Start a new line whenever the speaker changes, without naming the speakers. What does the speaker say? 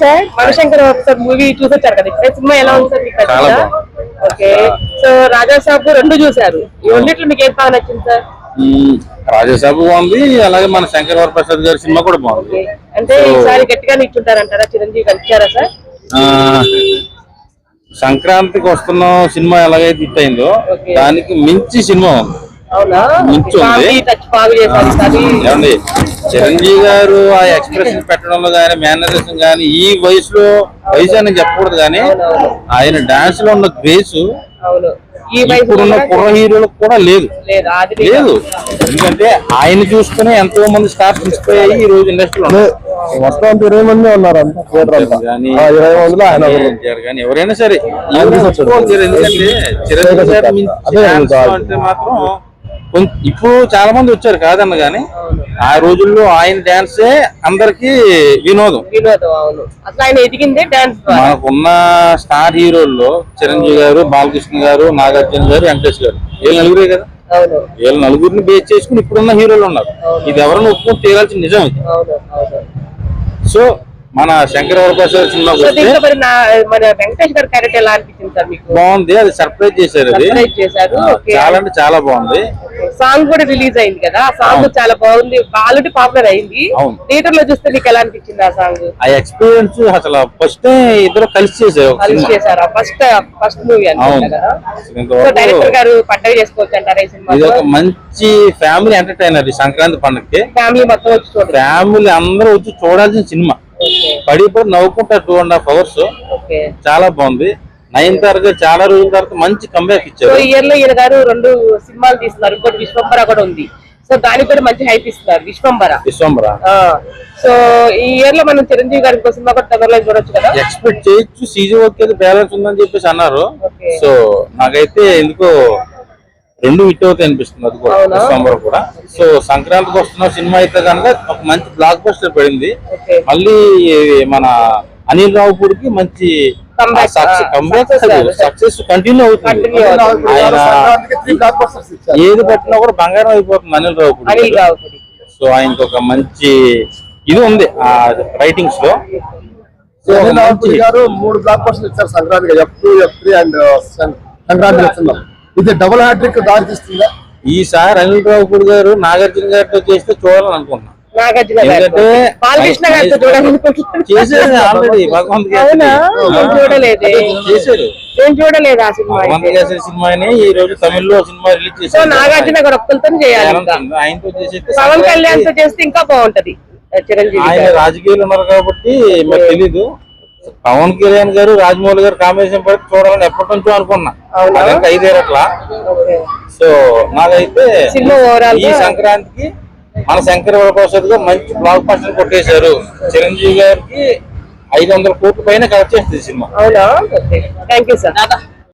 Sir? Manishankar sir movie చూసొచ్చారు కదా సినిమా ఎలా ఉంది సార్ మీకు? ఓకే. సో రాజా సాబ్ రెండు చూసారు ఈ రెండిట్లో మీకు ఏం బాగా నచ్చింది సార్.
రాజసాబు బాగుంది అలాగే మన శంకర్ వరప్రసాద్ గారి సినిమా కూడా బాగుంది.
ఓకే. అంటే ఈసారి గట్టిగా నిల్చుంటారంటారా చిరంజీవి కలిచారా సార్?
ఆ, సంక్రాంతికి వస్తున్న సినిమా ఎలాగైతే హిట్ అయిందో. దానికి మించి సినిమా ఉంది. ఏమండి చిరంజీవి గారు ఆ ఎక్స్ప్రెషన్ పెట్టడంలో కానీ మేనరిజం కానీ ఈ వయసులో వయసు అని చెప్పకూడదు కానీ ఆయన డాన్స్లో ఉన్న గ్రేస్
అవును. ఈ వయసులో
ఇప్పుడున్న కుర్ర హీరోలకు కూడా లేదు.
లేదు
ఎందుకంటే ఆయన చూసుకునే ఎంతో మంది స్టార్స్ ఇన్స్పైర్ అయ్యి ఈ రోజు ఇండస్ట్రీలో
మొత్తం ఇరవై మంది ఉన్నారు అంతా థియేటర్ అంతా.
కానీ ఎవరైనా సరే. ఎందుకంటే చిరంజీవి గారు. అంటే మాత్రం ఇప్పుడు చాలా మంది వచ్చారు కాదన్న గానీ ఆ రోజుల్లో ఆయన డాన్సే అందరికి వినోదం.
వినోదం అవును. అసలు ఆయన ఎదిగిందే డాన్స్
మనకున్న స్టార్ హీరోల్లో చిరంజీవి గారు బాలకృష్ణ గారు నాగార్జున గారు వెంకటేష్ గారు వీళ్ళు నలుగురే కదా? వీళ్ళ నలుగురిని బేస్ చేసుకుని ఇప్పుడున్న హీరోలు ఉన్నారు. ఇది ఎవరిని ఒప్పుకొని తీరాల్సిన నిజం ఇది. సో మన శంకర వరప్రసాద్ సినిమా బాగుంది అది సర్ప్రైజ్ చేశారు అది. చాలా అంటే చాలా బాగుంది.
సాంగ్ కూడా రిలీజ్ అయింది కదా. ఆ సాంగ్. చాలా బాగుంది. ఆల్రెడీ పాపులర్ అయింది. థియేటర్లో చూస్తే మీకు ఎలా అనిపించింది ఆ సాంగ్?
ఆ ఎక్స్పీరియన్స్ అసలు ఫస్ట్ ఇద్దరు కలిసి ఒక
కలిసి. చేశారా? ఫస్ట్ ఫస్ట్ మూవీ అనుకుంటా డైరెక్టర్ గారు పండగ చేసుకోవచ్చు అంటారా ఈ
ఇది
సినిమా
ఒక మంచి ఫ్యామిలీ ఎంటర్టైనర్ ఈ సంక్రాంతి పండుగకి
ఫ్యామిలీ మొత్తం వచ్చి చూడండి.
ఫ్యామిలీ అందరూ వచ్చి చూడాల్సిన సినిమా.
ఓకే.
పడి పడి నవ్వుకుంటారు two and half hours
okay.
చాలా బాగుంది. నైన్ తరగతి చాలా రోజుల తర్వాత మంచి కంబ్యాక్ ఇచ్చారు.
ఇయర్లో ఈయన గారు రెండు సినిమాలు తీస్తున్నారు. ఇంకోటి విశ్వంబర కూడా ఉంది. సో దానికి కూడా మంచి హైప్ ఇస్తున్నారు. విశ్వంబర.
విశ్వంబర.
సో ఈ ఇయర్లో మనం చిరంజీవి గారి ఇంకో సినిమా కూడా తొందరలో చూడొచ్చు కదా?
ఎక్స్పెక్ట్ చేయొచ్చు. సీజన్ ఓకే బ్యాలెన్స్ ఉందని చెప్పేసి అన్నారు. సో నాకైతే ఎందుకో రెండు హిట్ అవుతాయి అనిపిస్తుంది అది కూడా? డిసెంబర్ కూడా. సో సంక్రాంతికి వస్తున్న సినిమా అయితే కనుక ఒక మంచి బ్లాక్ బస్టర్ పడింది మళ్ళీ మన అనిల్ రావుపూర్కి మంచి సక్సెస్
success,
సక్సెస్ కంటిన్యూ అవుతుంది. ఏది పట్టినా కూడా బంగారం అయిపోతుంది అనిల్
రావుపూడి
సో ఆయనకి ఒక మంచి ఇది ఉంది ఆ రైటింగ్స్లో.
గారు మూడు బ్లాక్ ఇచ్చారు సంక్రాంతికి. F two F three and Sankranti Vasthunnam ఇది డబుల్ హ్యాట్రిక్ దారి తీస్తుందా?
ఈసారి అనిల్ రావుపూర్ గారు నాగార్జున గారితో చేస్తే చూడాలని అనుకున్నా
నాగార్జున గారు. బాలకృష్ణ గారితో చూడాలనుకుంటున్నాను నేను చూడలేదే. ఆ సినిమా
సినిమాని ఈ రోజు తమిళ్ళో సినిమా రిలీజ్
సో
చేశారు
నాగార్జున గారు ఒక్కరితో చేయాలి ఇంకా.
ఆయనతో చేసేస్తే
పవన్ కళ్యాణ్తో చేస్తే ఇంకా బాగుంటది చిరంజీవి
ఆయన. రాజకీయాలు ఉన్నారు కాబట్టి మాకు తెలీదు. పవన్ కళ్యాణ్ గారు రాజమౌళి గారు కాంబినేషన్ పడి చూడాలని ఎప్పటి నుంచో అనుకున్నా. ఐదేరట్లా. సో నాకైతే ఈ సంక్రాంతికి మన శంకర వరప్రసాద్ గారు మంచి బ్లాక్ బస్టర్ కొట్టేశారు. చిరంజీవి గారికి ఐదు వందల కోట్ల పైన కలెక్ట్ చేస్తుంది సినిమా.
అవునా? Thank you sir